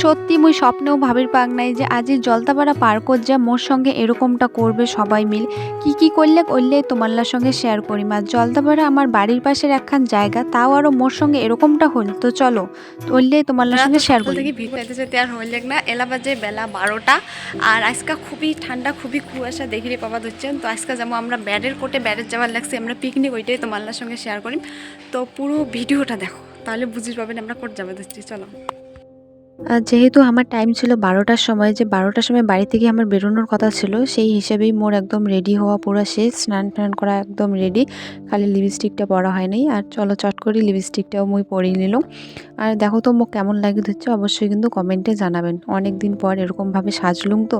সত্যি মুই স্বপ্নেও ভাবির পাক নাই যে আজি জলদাপাড়া পার্কত যা মোর সঙ্গে এরকমটা করবে সবাই মিল। কি কি করলে করলে তোমাল্লার সঙ্গে শেয়ার করি মা জলদাপাড়া আমার বাড়ির পাশের একখান জায়গা তাও আরও মোর সঙ্গে এরকমটা হল তো চলো করলে তোমাল্লার সঙ্গে শেয়ার করি থেকে ভিড় পেতে যেতে আর হইলে না এলা বাজে বেলা বারোটা। আর আজকে খুবই ঠান্ডা খুবই কুয়াশা দেখিরে পাবা ধরছেন। তো আজকে যেমন আমরা ব্যাডের কোটে ব্যাডের যাওয়ার লাগছে আমরা পিকনিক ওইটাই তোমাল্লার সঙ্গে শেয়ার করি তো পুরো ভিডিওটা দেখো তাহলে বুঝতে পাবেন আমরা কোট যাবে ধরছি চলো। যেহেতু আমার টাইম ছিল বারোটার সময়, যে বারোটার সময় বাড়ি থেকে আমার বেরোনোর কথা ছিল, সেই হিসেবেই মোর একদম রেডি হওয়া পুরো শেষ। স্নান টান করা একদম রেডি খালি লিপস্টিকটা পরা হয় নাই আর চলো চট করে লিপস্টিকটাও মুই পরিয়ে নিলাম। আর দেখো তো মোক কেমন লাগে হচ্ছে অবশ্যই কিন্তু কমেন্টে জানাবেন। অনেক দিন পর এরকমভাবে সাজলুম তো।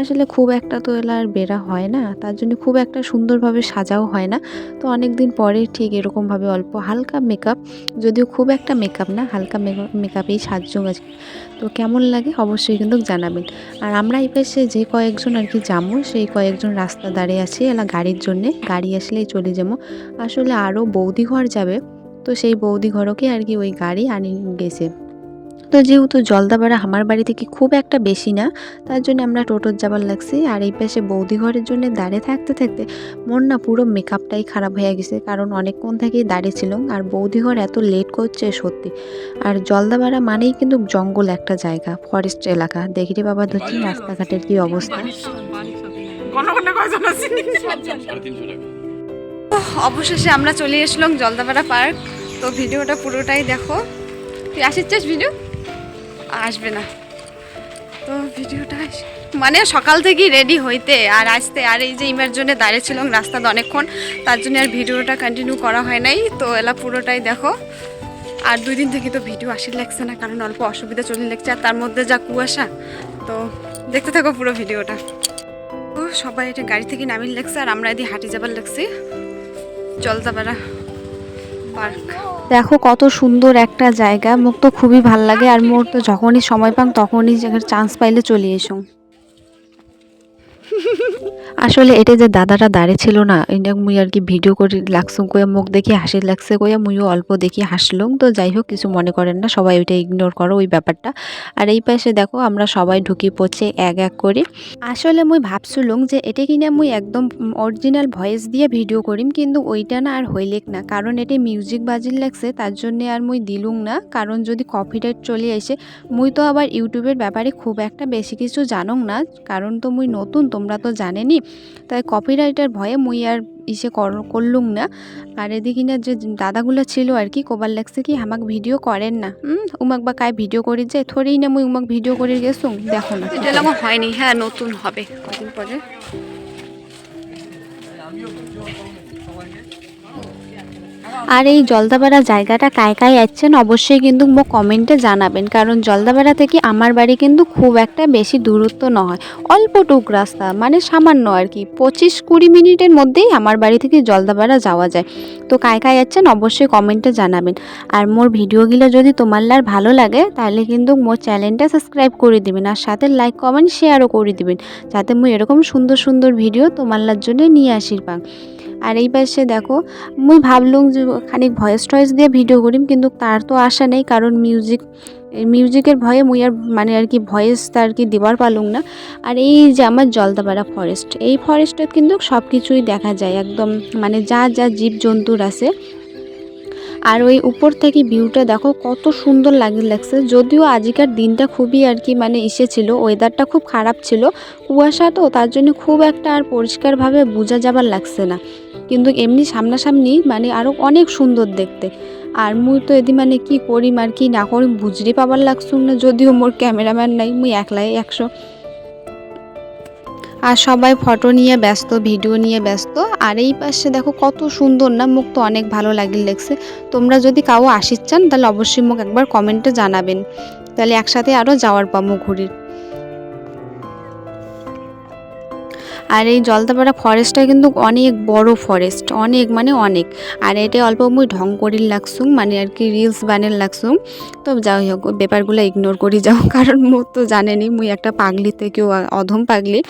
আসলে খুব একটা তো এলা আর বেরা হয় না। তার জন্য খুব একটা সুন্দরভাবে সাজাও হয় না। তো অনেক দিন পরে ঠিক এরকমভাবে অল্প হালকা মেকআপ যদিও খুব একটা মেকআপ না, হালকা মেকআপেই সাজুম আজকে। তো কেমন লাগে অবশ্যই কিন্তু জানাবেন। আর আমরা এই পাশে যে কয়েকজন আর কি যাব, সেই কয়েকজন রাস্তা দাঁড়িয়ে আছি, এলা গাড়ির জন্যে। গাড়ি আসলেই চলে যাব। আসলে আরও বৌদি ঘর যাবে, তো সেই বৌদি ঘরকে আর কি ওই গাড়ি আনি গেছে। তো যেহেতু জলদাপাড়া আমার বাড়ি থেকে খুব একটা বেশি না, তার জন্য আমরা টোটোর যাবার লাগছি। আর এই পাশে বৌদি ঘরের জন্য দাঁড়িয়ে থাকতে থাকতে মন না পুরো মেকআপটাই খারাপ হয়ে গেছে, কারণ অনেকক্ষণ থেকেই দাঁড়িয়ে ছিলাম। আর বৌদি ঘর এত লেট করছে সত্যি। আর জলদাপাড়া মানেই কিন্তু জঙ্গল একটা জায়গা ফরেস্ট এলাকা। দেখি রে বাবা, ধরছি রাস্তাঘাটের কি অবস্থা? অবশেষে আমরা চলে এসলাম জলদাপাড়া পার্ক। তো ভিডিওটা পুরোটাই দেখো। তুই আসিচ্ছিস ভিডিও? আসবে না। তো ভিডিওটা মানে সকাল থেকেই রেডি হইতে আর আসতে। আর এই যে ইমের জন্য দাঁড়িয়েছিলাম রাস্তাতে অনেকক্ষণ, তার জন্য আর ভিডিওটা কন্টিনিউ করা হয় নাই। তো এলা পুরোটাই দেখো। আর দুই দিন থেকে তো ভিডিও আসির লাগছে না, কারণ অল্প অসুবিধা চলে লাগছে। আর তার মধ্যে যা কুয়াশা, তো দেখতে থাকো পুরো ভিডিওটা। তো সবাই এটা গাড়ি থেকে নামিয়ে লাগছে, আর আমরা এদিকে হাঁটি যাবার লাগছি। জলদাপাড়া পার্ক। দেখো কত সুন্দর একটা জায়গা মোক তো খুবই ভালো লাগে, আর মোর তো যখনই সময় পাম তখনই চান্স পাইলে চলে এসো। আসলে এটা যে দাদাটা দাঁড়িয়ে ছিল না, এটা মুই আর কি ভিডিও করে লাগছুম কইয়া মুখ দেখি হাসি লাগছে, কইয়া মুইও অল্প দেখি হাসলুম। তো যাই হোক, কিছু মনে করেন না, সবাই ওইটা ইগনোর করো ওই ব্যাপারটা। আর এই পাশে দেখো, আমরা সবাই ঢুকি পড়ছে এক এক করে। আসলে মুই ভাবছিলুম যে এটা কিনা মুই একদম অরিজিনাল ভয়েস দিয়ে ভিডিও করিম, কিন্তু ওইটা না আর হইলেক না। কারণ এটা মিউজিক বাজির লাগছে, তার জন্য আর মুই দিলুম না। কারণ যদি কপিরাইট চলে আসে, মুই তো আবার ইউটিউবের ব্যাপারে খুব একটা বেশি কিছু জানং না। কারণ তো মুই নতুন তোমরা তো জানেনি তাই কপিরাইটের ভয়ে মুই আর ইসে কর- করলুম না। আর এদিকে না যে দাদাগুলো ছিল আর কি কোবার লাগছে কি, আমাক ভিডিও করেন না। উমাক বা কায় ভিডিও করি যে থরেই না মুই উমাক ভিডিও করে গেছুম দেখো না। এটা আমার হয়নি হ্যাঁ নতুন হবে। কদিন পরে? আর এই জলদাপাড়া জায়গাটা কায় কায় যাচ্ছেন, অবশ্যই কিন্তু মোক কমেন্টে জানাবেন। কারণ জলদাপাড়া থেকে আমার বাড়ি কিন্তু খুব একটা বেশি দূরত্ব নয়। অল্প টুক রাস্তা মানে সামান্য আর কি। পঁচিশ কুড়ি মিনিটের মধ্যেই আমার বাড়ি থেকে জলদাপাড়া যাওয়া যায়। তো কায় কায় যাচ্ছেন, অবশ্যই কমেন্টে জানাবেন। আর মোর ভিডিওগুলো যদি তোমার লার ভালো লাগে, তাহলে কিন্তু মোর চ্যানেলটা সাবস্ক্রাইব করে দিবেন। আর সাথে লাইক কমেন্ট শেয়ারও করে দিবেন। যাতে মুই এরকম সুন্দর সুন্দর ভিডিও তোমার জন্য নিয়ে আসির পাক। আর এই পাশে দেখো মুই ভাবলুম যে খানিক ভয়েস টয়েস দিয়ে ভিডিও করিম, কিন্তু তার তো আশা নেই, কারণ মিউজিক মিউজিকের ভয়ে মুই আর মানে আর কি ভয়েস আর কি দিবার পারলুম না। আর এই যে আমার জলদাপাড়া ফরেস্ট এই ফরেস্টে কিন্তু সব কিছুই দেখা যায়, একদম মানে যা যা জীবজন্তুর আছে। আর ওই উপর থেকে ভিউটা দেখো, কত সুন্দর লাগে, লাগছে, যদিও আজিকার দিনটা খুবই আর কি মানে ইসে ছিল ওয়েদারটা খুব খারাপ ছিল, কুয়াশা তো, তার জন্য খুব একটা আর পরিষ্কারভাবে বোঝা যাবার লাগছে না। কিন্তু এমনি সামনাসামনি মানে আরও অনেক সুন্দর দেখতে। আর মুই তো এদি মানে কি করিম আর কি না করিম বুঝরি পাবার লাগছুম না, যদিও মোর ক্যামেরাম্যান নাই, মুই একলাই একশো। আর সবাই ফটো নিয়ে ব্যস্ত, ভিডিও নিয়ে ব্যস্ত। আর এই পাশে দেখো কত সুন্দর না, মুখ তো অনেক ভালো লাগিল লাগছে। তোমরা যদি কাউ আসির চান, তাহলে অবশ্যই মুখ একবার কমেন্টে জানাবেন। তাহলে একসাথে আরও যাওয়ার পামো ঘুরির। আর এই জলদাপাড়া ফরেস্টটা কিন্তু অনেক বড় ফরেস্ট অনেক মানে অনেক। আর এটা অল্প মুই ঢং করির লাগসুম মানে আর কি রিলস বানের লাগসুম। তো যাই হোক ব্যাপারগুলো ইগনোর করি যাও, কারণ মোর তো জানেনি মুই একটা পাগলি থেকেও, অধম পাগলি।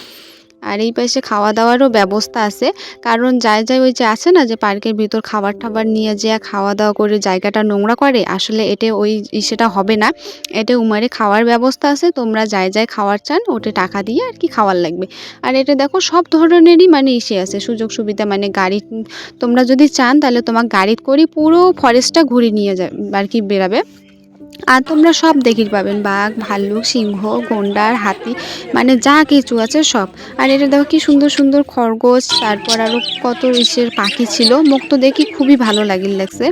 আর এই পাশে খাওয়া দাওয়ারও ব্যবস্থা আছে। কারণ যায় যায় ওই যে আছে না যে পার্কের ভিতর খাবার টাবার নিয়ে যেয়ে খাওয়া দাওয়া করে জায়গাটা নোংরা করে, আসলে এটা ওই সেটা হবে না। এটা উমারে খাওয়ার ব্যবস্থা আছে, তোমরা যায় যায় খাওয়ার চান ওটা টাকা দিয়ে আর কি খাওয়ার লাগবে। আর এটা দেখো সব ধরনেরই মানে ইসে আছে সুযোগ সুবিধা মানে গাড়ি, তোমরা যদি চান তাহলে তোমার গাড়ি করে পুরো ফরেস্টটা ঘুরে নিয়ে যাবে আর কি বেরাবে। আর তোমরা সব দেখি পাবেন বাঘ ভাল্লুক সিংহ গন্ডার হাতি মানে যা কিছু আছে সব। আর এটা দেখো কি সুন্দর সুন্দর খরগোশ তারপর আরও কত ইসের পাখি ছিল। মুখ তো দেখি খুবই ভালো লাগিল লাগছে।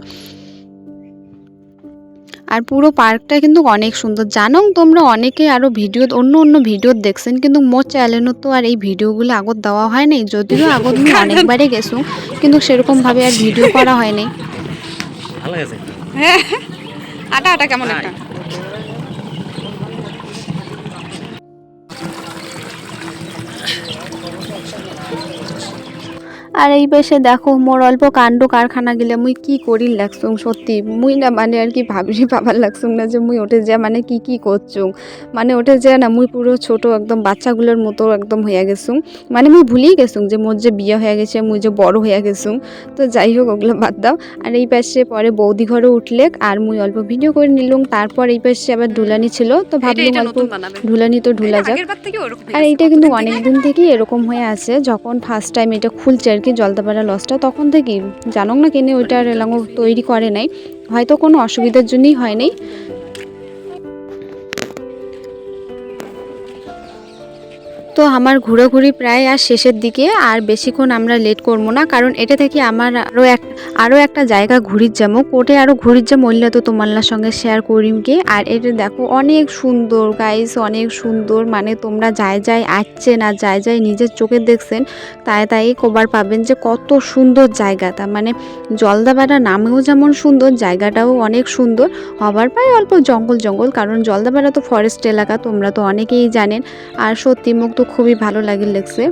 আর পুরো পার্কটা কিন্তু অনেক সুন্দর। জানো তোমরা অনেকে আরও ভিডিও অন্য অন্য ভিডিও দেখছেন কিন্তু মোর চ্যানেলও তো আর এই ভিডিওগুলো আগত দেওয়া হয় নাই। যদিও আগত আমি অনেকবারই গেছো কিন্তু সেরকমভাবে আর ভিডিও করা হয় নাই। ভালো গেছে হ্যাঁ। আটা আটা কেমন একটা? আর এই পাশে দেখো মোর অল্প কাণ্ড কারখানা গেলে মুই কি করি লাগছুং সত্যি। মুই না মানে আর কি ভাবি পাবার লাগছুং না যে মুই ওঠে যা মানে কি কি করছুং। মানে ওঠে যা না মুই পুরো ছোট একদম বাচ্চাগুলোর মতো একদম হয়ে গেছুং মানে মুই ভুলেই গেছুং যে মোর যে বিয়ে হয়ে গেছে মুই যে বড় হয়ে গেছুং তো যাই হোক ওগুলো বাদ দাও। আর এই পাশে পরে বৌদি ঘরে উঠলে আর মুই অল্প ভিডিও করে নিলুম। তারপর এই পাশে আবার ঢুলানি ছিল তো ভাবলাম অল্প ঢুলানি তো ঢুলা যাক। আর এইটা কিন্তু অনেক দিন থেকেই এরকম হয়ে আছে যখন ফার্স্ট টাইম এটা খুলছে আর কি জলদাপাড়া লসটা তখন থেকেই। জানো না কেনে ওইটার রেলাঙ্গ তৈরি করে নাই। হয়তো কোনো অসুবিধার জন্যই হয় নাই। তো আমার ঘোরাঘুরি প্রায় আর শেষের দিকে, আর বেশিক্ষণ আমরা লেট করব না, কারণ এটা থেকে আমার আরও এক আরও একটা জায়গা ঘুরির যাব কোটে আরও ঘুরির যাব মহিলা তো তোমার সঙ্গে শেয়ার করিমকে আর এটা দেখো, অনেক সুন্দর গাইস অনেক সুন্দর। মানে তোমরা যায় যায় আসছে না যায় যায় নিজের চোখে দেখছেন, তাই তাই কবার পাবেন যে কত সুন্দর জায়গাটা। মানে জলদাপাড়া নামেও যেমন সুন্দর, জায়গাটাও অনেক সুন্দর। হবার পায় অল্প জঙ্গল জঙ্গল, কারণ জলদাপাড়া তো ফরেস্ট এলাকা, তোমরা তো অনেকেই জানেন। আর সত্যি মুখ তো খুবই ভালো লাগে লেগছে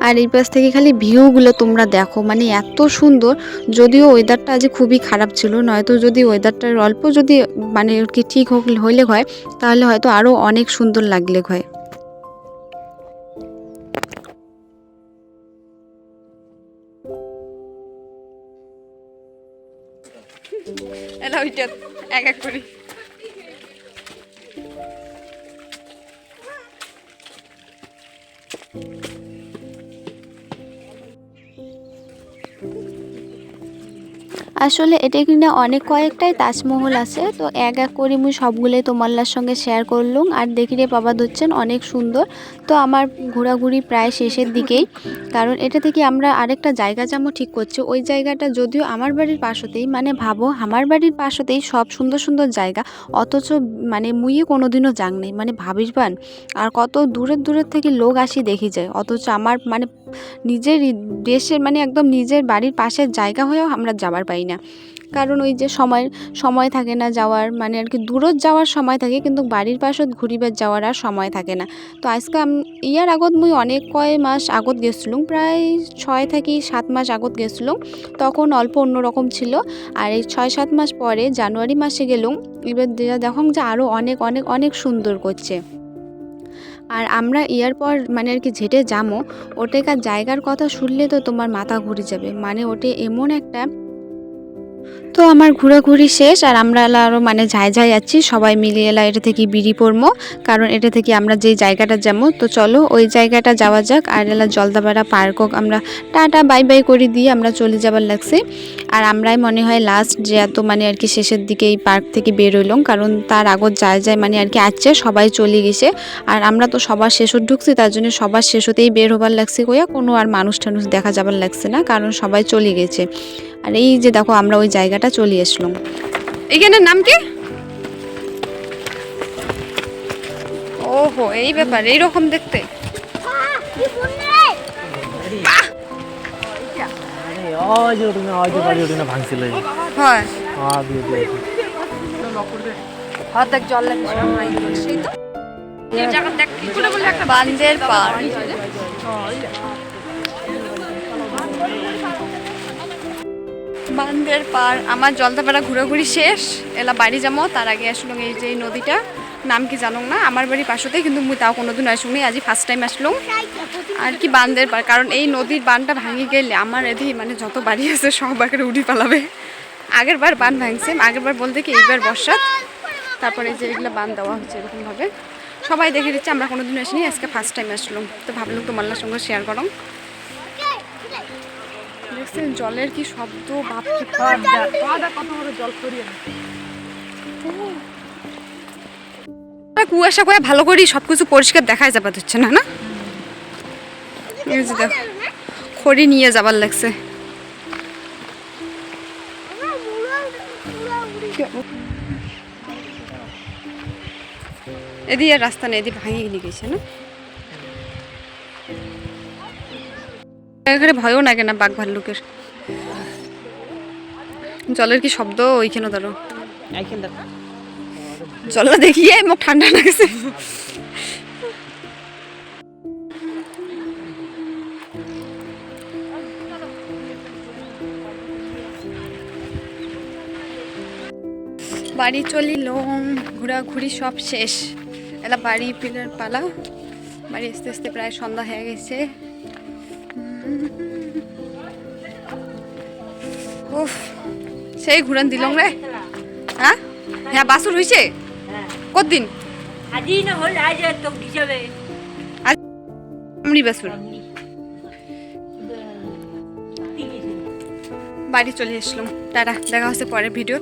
আর এই পাশ থেকে খালি ভিউগুলো তোমরা দেখো মানে এত সুন্দর। যদিও ওয়েদারটা আজ খুবই খারাপ ছিল, নয়তো যদি ওয়েদারটার অল্প যদি মানে কি ঠিক হোক- হইলে হয়, তাহলে হয়তো আরও অনেক সুন্দর লাগলে হয়। ওইটা এক এক করি। Thank you. আসলে এটা কিনা অনেক কয়েকটাই তাজমহল আছে। তো এক এক করে মুই সবগুলোই তোমাল্লার সঙ্গে শেয়ার করলুম। আর দেখি রে বাবা ধরছেন অনেক সুন্দর। তো আমার ঘোরাঘুরি প্রায় শেষের দিকেই। কারণ এটা থেকে আমরা আরেকটা জায়গা যাব ঠিক করছি। ওই জায়গাটা যদিও আমার বাড়ির পাশতেই মানে ভাবো আমার বাড়ির পাশতেই সব সুন্দর সুন্দর জায়গা। অথচ মানে মুইয়ে কোনোদিনও যাং নেই। মানে ভাবিস পান আর কত দূরের দূরের থেকে লোক আসি দেখি যায়। অথচ আমার মানে নিজের দেশের মানে একদম নিজের বাড়ির পাশের জায়গা হয়েও আমরা যাবার পাই না। কারণ ওই যে সময় সময় থাকে না যাওয়ার মানে আর কি দূরত যাওয়ার সময় থাকে, কিন্তু বাড়ির পাশত ঘুরিবার যাওয়ার আর সময় থাকে না। তো আজকে ইয়ার আগত মুই অনেক কয় মাস আগত গেছিলুম, প্রায় ছয় থেকে সাত মাস আগত গেছিলুম। তখন অল্প অন্যরকম ছিল, আর এই ছয় সাত মাস পরে জানুয়ারি মাসে গেলুম, এবার দেখা দেখুন যে আরও অনেক অনেক অনেক সুন্দর করছে। আর আমরা ইয়ার পর মানে আর কি ঝেটে যামো, ওটেকার জায়গার কথা শুনলে তো তোমার মাথা ঘুরে যাবে। মানে ওটে এমন একটা তো আমার ঘোরাঘুরি শেষ আর আমরা এলা আরও মানে যাই যাই যাচ্ছি, সবাই মিলে এলা এটা থেকে বিড়ি পড়ব কারণ এটা থেকে আমরা যেই জায়গাটা যাব, তো চলো ওই জায়গাটা যাওয়া যাক আর এলা জলদাপাড়া পার্কক আমরা টাটা, বাই বাই করে দিয়ে আমরা চলে যাবার লাগছে। আর আমরাই মনে হয় লাস্ট যে এত মানে আর কি শেষের দিকে এই পার্ক থেকে বের হইলাম কারণ তার আগত যায় যায় মানে আর কি আসছে সবাই চলে গেছে। আর আমরা তো সবার শেষত ঢুকছি, তার জন্য সবার শেষতেই বের হবার লাগছে কইয়া কোনো আর মানুষ টানুষ দেখা যাবার লাগছে না, কারণ সবাই চলে গেছে। আর এই যে দেখো, আমরা ওই জায়গাটা চলে আসলাম। এখানের নাম কি? ওহো, এই ব্যাপার, এইরকম দেখতে। ওই যে বান্দের পার, আমার জলদাপাড়া ঘোরাঘুরি শেষ, এলা বাড়ি যাব, তার আগে আসলো এই যে নদীটা, নাম কি জানো না, আমার বাড়ির পাশতেই, কিন্তু মুই তাও কোনোদিন আসুনি আজি ফার্স্ট টাইম আসলাম আর কি বান্ধের পার, কারণ এই নদীর বানটা ভাঙি গেলে আমার এদি মানে যত বাড়ি আছে, সব একেবারে উঠি পালাবে। আগের বার বান ভাঙছে, আগের বার বলতে কি এইবার বর্ষাত তারপরে যে এগুলো বান দেওয়া হচ্ছে এরকমভাবে সবাই দেখে দিচ্ছে, আমরা কোনোদিন আসিনি, আজকে ফার্স্ট টাইম আসলাম তো ভাবলাম তোমার সঙ্গে শেয়ার করো। দেখছেন জলের কি শব্দ? বাপরে বাপ। কুয়াশা করে ভালো করে সবকিছু পরিষ্কার দেখাই যাবার হচ্ছে না না? দেখো খড়ি নিয়ে যাবার লাগছে। এদিকে আর রাস্তা নেই এদিকে ভাঙিয়ে নিয়ে গেছে না? এখানে ভয়ও লাগে না বাঘ ভাল্লুকের। জলের কি শব্দ? ওইখানে ধরো। জলটা দেখিয়ে মুখ ঠান্ডা লাগছে। বাড়ি চলিল ঘোরাঘুরি সব শেষ। এটা বাড়ি পিলার পালা। বাড়ি আস্তে আস্তে প্রায় সন্ধ্যা হয়ে গেছে। উফ সেই ঘুরান দিলং রে। হ্যাঁ? হ্যাঁ বাসুর হয়েছে কতদিন? আজি আমরি বাসুর। বাড়ি চলে আসলাম। টাটা দেখা হচ্ছে পরের ভিডিও